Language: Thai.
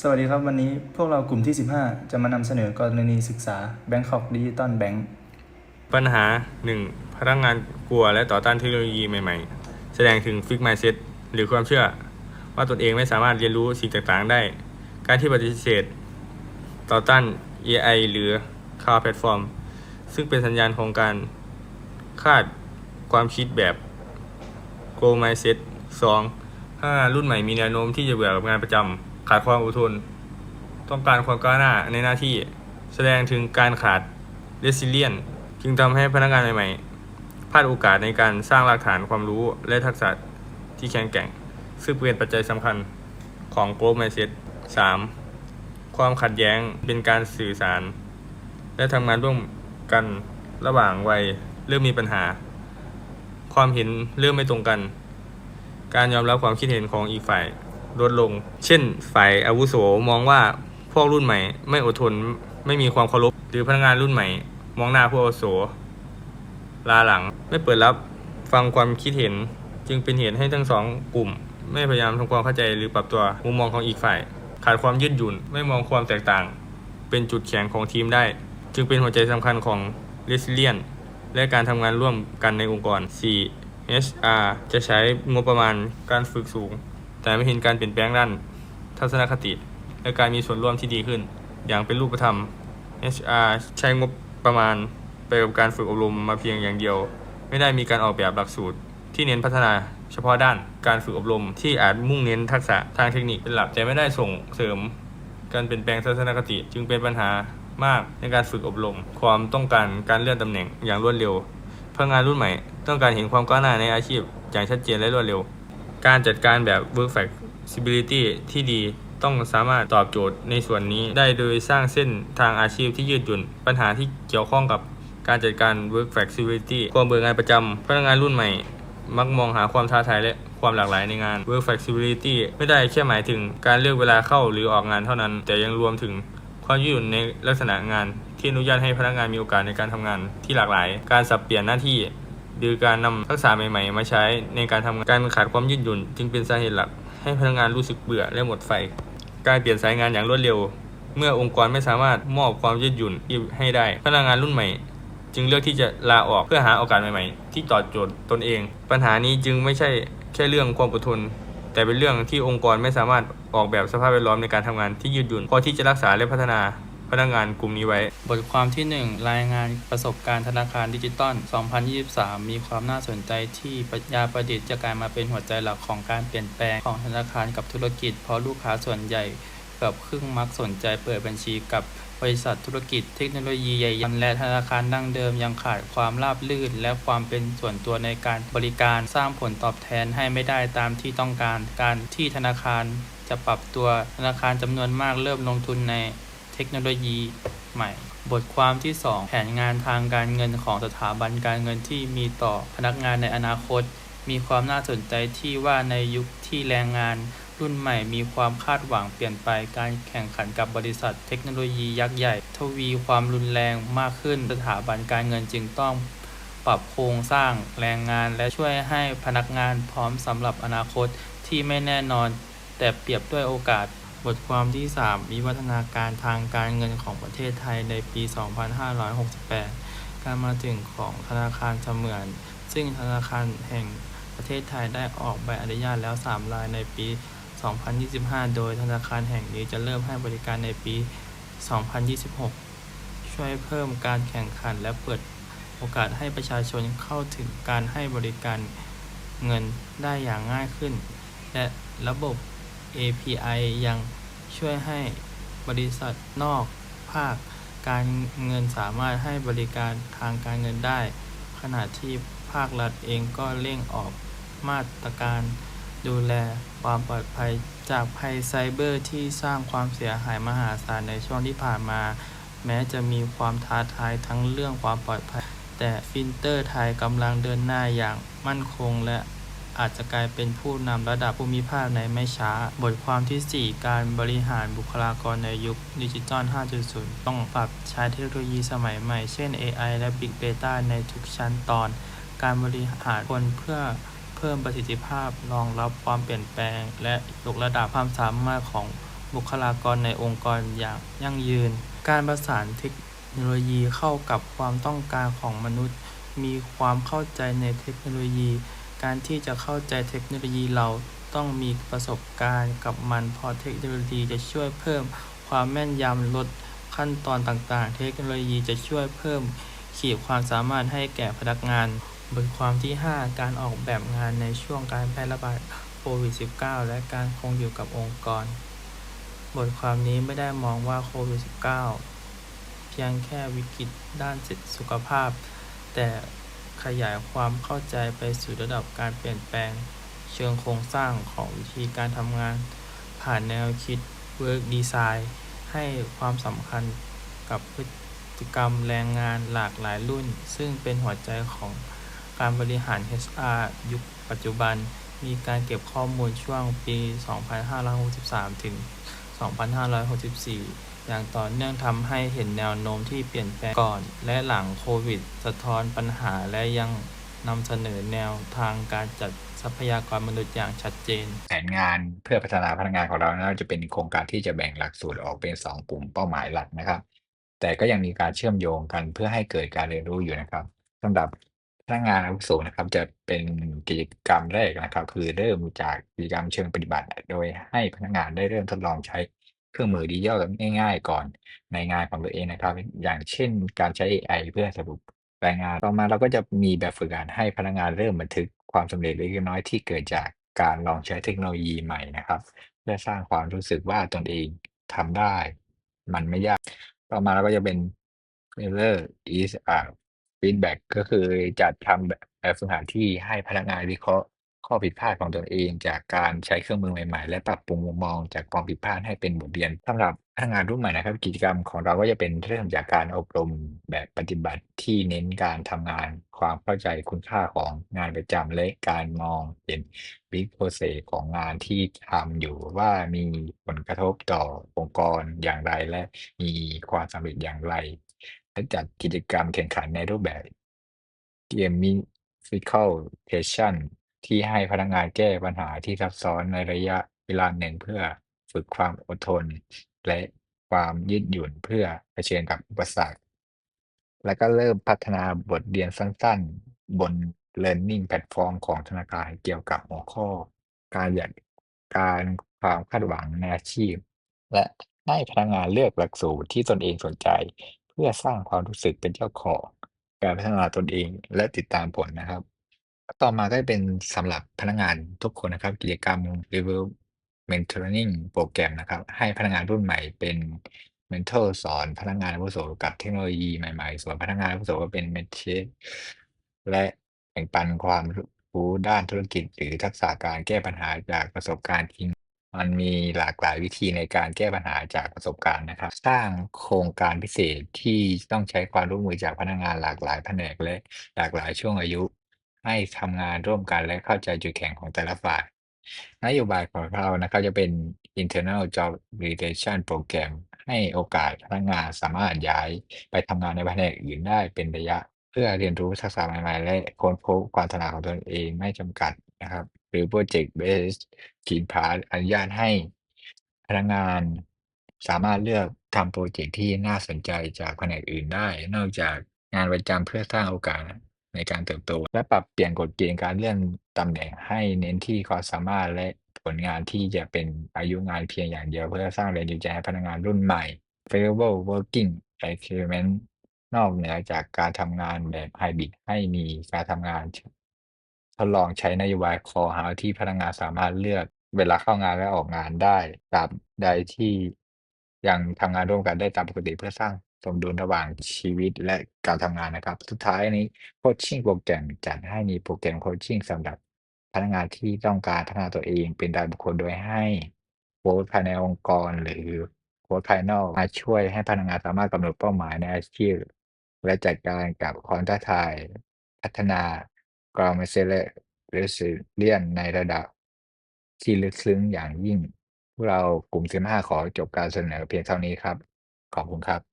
สวัสดีครับ วันนี้พวกเรากลุ่มที่ 15 จะมานำเสนอกรณีศึกษา Bangkok Digital Bank ปัญหา 1. พนักงานกลัวและต่อต้านเทคโนโลยีใหม่ๆ แสดงถึงฟิกไมเซ็ตหรือความเชื่อ ว่าตนเองไม่สามารถเรียนรู้สิ่งต่างๆได้ การที่ปฏิเสธ ต่อต้าน AI หรือ Cloud Platform ซึ่งเป็นสัญญาณของการคาดความคิดแบบ Go Mindset 2. ถ้างารุ่นใหม่มีแนวโน้มที่จะเบื่อกับงานประจำ ขาดความอดทน ต้องการความก้าวหน้าในหน้าที่ แสดงถึงการขาด resilient จึงทำให้พนักงานใหม่ๆพลาดโอกาสในการสร้างรากฐานความรู้และทักษะที่แข็งแกร่ง ซึ่งเป็นปัจจัยสำคัญของ growth mindset 3. ความขัดแย้งเป็นการสื่อสาร และทำงานร่วมกันระหว่างวัยเริ่มมีปัญหา ความเห็นเริ่มไม่ตรงกัน การยอมรับความคิดเห็นของอีกฝ่าย ลดลง เช่น ฝ่ายอาวุโสมองว่าพวกรุ่นใหม่ ไม่อดทนไม่มีความเคารพหรือพนักงานรุ่นใหม่ มองหน้าผู้อาวุโสลาหลัง ไม่เปิดรับฟังความคิดเห็น จึงเป็นเหตุให้ทั้งสองกลุ่ม ไม่พยายามทำความเข้าใจหรือปรับตัวมุมมองของอีกฝ่าย ขาดความยืดหยุ่นไม่มองความแตกต่าง เป็นจุดแข็งของทีมได้ จึงเป็นหัวใจสำคัญของ r e s i l i e n และการทำงานร่วมกันในองค์กร 4. HR จะใช้งบประมาณการฝึกสูง แต่ไม่เห็นการเปลี่ยนแปลงด้านทัศนคติ และการมีส่วนร่วมที่ดีขึ้น อย่างเป็นรูปธรรม HR ใช้งบประมาณไปกับการฝึกอบรมมาเพียงอย่างเดียว ไม่ได้มีการออกแบบหลักสูตร ที่เน้นพัฒนาเฉพาะด้านการฝึกอบรมที่อาจมุ่งเน้นทักษะทางเทคนิคเป็นหลักแต่ไม่ได้ส่งเสริม การเปลี่ยนแปลงทัศนคติ จึงเป็นปัญหามากในการฝึกอบรม ความต้องการการเลื่อนตำแหน่งอย่างรวดเร็ว เพนักงานรุ่นใหม่ ต้องการเห็นความก้าวหน้าในอาชีพอย่างชัดเจนและรวดเร็ว การจัดการแบบ work flexibility ที่ดีต้องสามารถตอบโจทย์ในส่วนนี้ได้โดยสร้างเส้นทางอาชีพที่ยืดหยุ่น ปัญหาที่เกี่ยวข้องกับการจัดการ work flexibility ความเบื่องานประจำพนักงานรุ่นใหม่ มักมองหาความท้าทายและความหลากหลายในงาน work flexibility ไม่ได้แค่หมายถึงการเลือกเวลาเข้าหรือออกงานเท่านั้น แต่ยังรวมถึงความยืดหยุ่นในลักษณะงาน ที่อนุญาตให้พนักงานมีโอกาสในการทำงานที่หลากหลาย การสับเปลี่ยนหน้าที่ หรือการนำทักษะใหม่ๆ มาใช้ในการทำงานการขาดความยืดหยุ่น จึงเป็นสาเหตุหลัก ให้พนักงานรู้สึกเบื่อและหมดไฟ การเปลี่ยนสายงานอย่างรวดเร็ว เมื่อองค์กรไม่สามารถมอบความยืดหยุ่นให้ได้ พนักงานรุ่นใหม่ จึงเลือกที่จะลาออกเพื่อหาโอกาสใหม่ๆ ที่ตอบโจทย์ตนเอง ปัญหานี้จึงไม่ใช่แค่เรื่องความอดทน แต่เป็นเรื่องที่องค์กรไม่สามารถออกแบบสภาพแวดล้อมในการทำงานที่ยืดหยุ่นพอที่จะรักษาและพัฒนา พนักงานกลุ่มนี้ไว้ บทความที่ 1 รายงานประสบการณ์ธนาคารดิจิตอล 2023 มีความน่าสนใจที่ปัญญาประดิษฐ์จะกลายมาเป็นหัวใจหลักของการเปลี่ยนแปลงของธนาคารกับธุรกิจ เพราะลูกค้าส่วนใหญ่เกือบครึ่งมักสนใจเปิดบัญชีกับบริษัทธุรกิจเทคโนโลยีใหญ่ๆและธนาคารดั้งเดิมยังขาดความราบรื่น และความเป็นส่วนตัวในการบริการสร้างผลตอบแทนให้ไม่ได้ตามที่ต้องการ การที่ธนาคารจะปรับตัวธนาคารจำนวนมากเริ่มลงทุนใน เทคโนโลยีใหม่ บทความที่ 2 แผนงานทางการเงินของสถาบันการเงินที่มีต่อพนักงานในอนาคต มีความน่าสนใจที่ว่าในยุคที่แรงงานรุ่นใหม่มีความคาดหวังเปลี่ยนไปการแข่งขันกับบริษัทเทคโนโลยียักษ์ใหญ่ ทวีความรุนแรงมากขึ้นสถาบันการเงินจึงต้องปรับโครงสร้างแรงงานและช่วยให้พนักงานพร้อมสำหรับอนาคตที่ไม่แน่นอน แต่เปรียบด้วยโอกาส บทความที่ 3 วิวัฒนาการทางการเงินของประเทศไทยในปี 2568 การมาถึงของธนาคารเสมือน ซึ่งธนาคารแห่งประเทศไทยได้ออกใบอนุญาตแล้ว 3 รายในปี 2025 โดยธนาคารแห่งนี้จะเริ่มให้บริการในปี 2026 ช่วยเพิ่มการแข่งขันและเปิดโอกาสให้ประชาชนเข้าถึงการให้บริการเงินได้อย่างง่ายขึ้น และระบบ API ยังช่วยให้บริษัทนอกภาคการเงินสามารถให้บริการทางการเงินได้ ขณะที่ภาครัฐเองก็เร่งออกมาตรการดูแลความปลอดภัยจากภัยไซเบอร์ที่สร้างความเสียหายมหาศาลในช่วงที่ผ่านมา แม้จะมีความท้าทายทั้งเรื่องความปลอดภัย แต่ฟินเตอร์ไทยกำลังเดินหน้าอย่างมั่นคงและ อาจจะกลายเป็นผู้นำระดับภูมิภาคในไม่ช้า บทความที่ 4 การบริหารบุคลากรในยุคดิจิตอล 5.0 ต้องปรับใช้เทคโนโลยีสมัยใหม่ เช่น AI และ Big Data ในทุกชั้นตอน การบริหารคนเพื่อเพิ่มประสิทธิภาพรองรับความเปลี่ยนแปลง และยกระดับความสามารถของบุคลากรในองค์กรอย่างยั่งยืน การประสานเทคโนโลยีเข้ากับความต้องการของมนุษย์ มีความเข้าใจในเทคโนโลยี การที่จะเข้าใจเทคโนโลยีเราต้องมีประสบการณ์กับมันเพราะเทคโนโลยีจะช่วยเพิ่มความแม่นยำลดขั้นตอนต่างๆ เทคโนโลยีจะช่วยเพิ่มขีดความสามารถให้แก่พนักงาน บทความที่ 5 การออกแบบงานในช่วงการแพร่ระบาดโควิด -19 และการคงอยู่กับองค์กร บทความนี้ไม่ได้มองว่าโควิด -19 เพียงแค่วิกฤตด้านสุขภาพ แต่ ขยายความเข้าใจไปสู่ระดับการเปลี่ยนแปลง เชิงโครงสร้างของวิธีการทำงาน ผ่านแนวคิด Work Design ให้ความสำคัญกับพฤติกรรมแรงงานหลากหลายรุ่น ซึ่งเป็นหัวใจของการบริหาร HR ยุคปัจจุบัน มีการเก็บข้อมูลช่วงปี 2563 ถึง 2564 อย่างต่อเนื่องทำให้เห็นแนวโน้มที่เปลี่ยนแปลงก่อน และหลังโควิด สะท้อนปัญหาและยังนำเสนอแนวทางการจัดทรัพยากรมนุษย์อย่างชัดเจน แผนงานเพื่อพัฒนาพนักงานของเรานะจะเป็นโครงการที่จะแบ่งหลักสูตรออกเป็น 2 กลุ่มเป้าหมายหลักนะครับ แต่ก็ยังมีการเชื่อมโยงกันเพื่อให้เกิดการเรียนรู้อยู่นะครับสำหรับพนักงานอาวุโสนะครับ จะเป็นกิจกรรมแรกนะครับ คือเริ่มจากกิจกรรมเชิงปฏิบัติ โดยให้พนักงานได้เริ่มทดลองใช้ เครื่องมือดิจิทัลง่าย ๆ ก่อนในงานของตัวเองนะครับ อย่างเช่น การใช้ AI เพื่อสรุปรายงาน ต่อมาเราก็จะมีแบบฝึกงานให้พนักงานเริ่มบันทึกความสำเร็จเล็กน้อยที่เกิดจากการลองใช้เทคโนโลยีใหม่นะครับ เพื่อสร้างความรู้สึกว่าตนเองทำได้ มันไม่ยาก ต่อมาเราก็จะเป็น Failure is a feedback ก็คือจัดทำแบบแบบฝึกหัดที่ให้พนักงานวิเคราะห์ ข้อผิดพลาดของตนเอง จากการใช้เครื่องมือใหม่ ๆ และปรับปรุงมุมมองจากความผิดพลาดให้เป็นบทเรียนสำหรับพนักงานรุ่นใหม่นะครับ กิจกรรมของเราก็จะเป็นเริ่มจากการอบรมแบบปฏิบัติที่เน้นการทำงาน ความเข้าใจคุณค่าของงานประจำและการมองเห็น Big Process ของงานที่ทำอยู่ว่ามีผลกระทบต่อองค์กรอย่างไร และมีความสำเร็จอย่างไร และจัดกิจกรรมแข่งขันในรูปแบบ Gamification ที่ ที่ให้พนักงานแก้ปัญหาที่ซับซ้อนในระยะเวลาหนึ่ง เพื่อฝึกความอดทน และความยืดหยุ่นเพื่อเผชิญกับอุปสรรค แล้วก็เริ่มพัฒนาบทเรียนสั้น ๆ บน Learning แพลตฟอร์มของธนาคารเกี่ยวกับหัวข้อ การอยากการความคาดหวังในอาชีพ และให้พนักงานเลือกหลักสูตรที่ตนเองสนใจ เพื่อสร้างความรู้สึกเป็นเจ้าของ การพัฒนาตนเองและติดตามผลนะครับ ต่อมาก็จะเป็นสำหรับพนักงานทุกคนนะครับ กิจกรรม Level Mentoring โปรแกรมนะครับ ให้พนักงานรุ่นใหม่เป็นเมนทอร์สอนพนักงานอาวุโสกับเทคโนโลยีใหม่ๆ ส่วนพนักงานอาวุโสก็เป็นเมนเทอร์และแบ่งปันความรู้ด้านธุรกิจ หรือทักษะการแก้ปัญหาจากประสบการณ์จริง มันมีหลากหลายวิธีในการแก้ปัญหาจากประสบการณ์นะครับ สร้างโครงการพิเศษที่ต้องใช้ความร่วมมือจากพนักงานหลากหลายแผนกและหลากหลายช่วงอายุ ให้ทำงานร่วมกันและเข้าใจจุดแข็งของแต่ละฝ่าย นโยบายของเรานะครับจะเป็น Internal Job Rotation Program ให้โอกาสพนักงานสามารถย้ายไปทำงานในแผนกอื่นได้เป็นระยะ เพื่อเรียนรู้ทักษะใหม่ๆ และค้นพบความถนัดของตนเองไม่จำกัดนะครับ หรือ Project Based Green Path อนุญาตให้พนักงานสามารถเลือกทำพรเจกต์ที่น่าสนใจจากแผนกอื่นได้ นอกจากงานประจำเพื่อสร้างโอกาส ในการเติบโต และปรับเปลี่ยนกฎเกณฑ์การเลื่อนตำแหน่งให้เน้นที่ความสามารถและผลงานที่จะเป็นอายุงานเพียงอย่างเดียว เพื่อสร้างแรงจูงใจให้พนักงานรุ่นใหม่ Flexible Working Environment นอกเหนือจากการทำงานแบบไฮบริดให้มีการทำงาน ทดลองใช้นโยบาย Call Out ที่พนักงานสามารถเลือกเวลาเข้างานและออกงานได้ตราบใดที่ยังทำงานร่วมกันได้ตามปกติเพื่อสร้าง สมดุลระหว่างชีวิตและการทำงานนะครับ สุดท้ายนี้ Coaching โปรแกรมจัดให้มีโปรแกรม Coaching สำหรับพนักงานที่ต้องการพัฒนาตัวเองเป็นรายบุคคลโดยให้โค้ชภายในองค์กร หรือโค้ชภายนอกมาช่วยให้พนักงานสามารถกำหนดเป้าหมายในอาชีพ และจัดการกับความท้าทาย พัฒนากรามเซเลหรือสิเลียนในระดับ ที่ลึกซึ้งอย่างยิ่งพวกเรากลุ่ม15ขอจบการเสนอเพียงเท่านี้ครับ ขอบคุณครับ